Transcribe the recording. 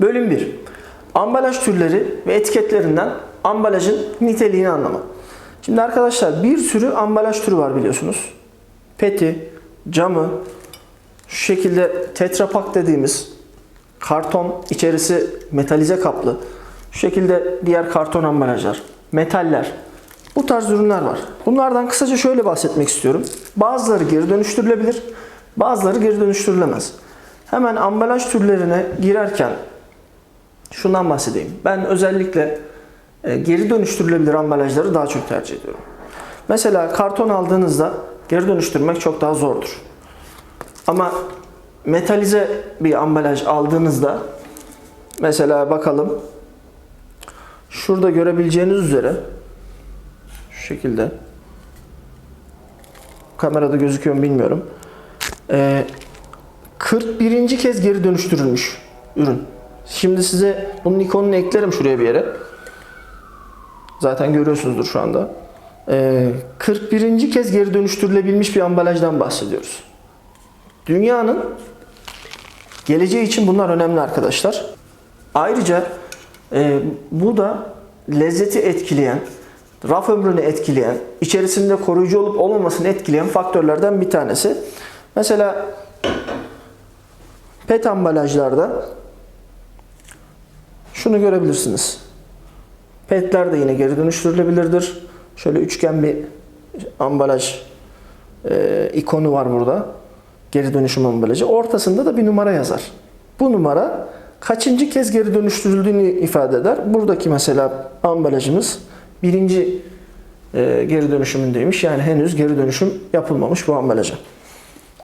Bölüm 1. Ambalaj türleri ve etiketlerinden ambalajın niteliğini anlama. Şimdi arkadaşlar bir sürü ambalaj türü var biliyorsunuz. Peti, camı, şu şekilde tetrapak dediğimiz karton içerisi metalize kaplı. Şu şekilde diğer karton ambalajlar, metaller. Bu tarz ürünler var. Bunlardan kısaca şöyle bahsetmek istiyorum. Bazıları geri dönüştürülebilir, bazıları geri dönüştürülemez. Hemen ambalaj türlerine girerken şundan bahsedeyim. Ben özellikle e, geri dönüştürülebilir ambalajları daha çok tercih ediyorum. Mesela karton aldığınızda geri dönüştürmek çok daha zordur. Ama metalize bir ambalaj aldığınızda mesela bakalım şurada görebileceğiniz üzere şu şekilde kamerada gözüküyor mu bilmiyorum. Ee, 41. kez geri dönüştürülmüş ürün. Şimdi size bunun ikonunu eklerim şuraya bir yere. Zaten görüyorsunuzdur şu anda. Ee, 41. kez geri dönüştürülebilmiş bir ambalajdan bahsediyoruz. Dünyanın geleceği için bunlar önemli arkadaşlar. Ayrıca e, bu da lezzeti etkileyen, raf ömrünü etkileyen, içerisinde koruyucu olup olmamasını etkileyen faktörlerden bir tanesi. Mesela pet ambalajlarda şunu görebilirsiniz. Petler de yine geri dönüştürülebilirdir. Şöyle üçgen bir ambalaj e, ikonu var burada. Geri dönüşüm ambalajı. Ortasında da bir numara yazar. Bu numara kaçıncı kez geri dönüştürüldüğünü ifade eder. Buradaki mesela ambalajımız birinci e, geri dönüşümündeymiş. Yani henüz geri dönüşüm yapılmamış bu ambalaja.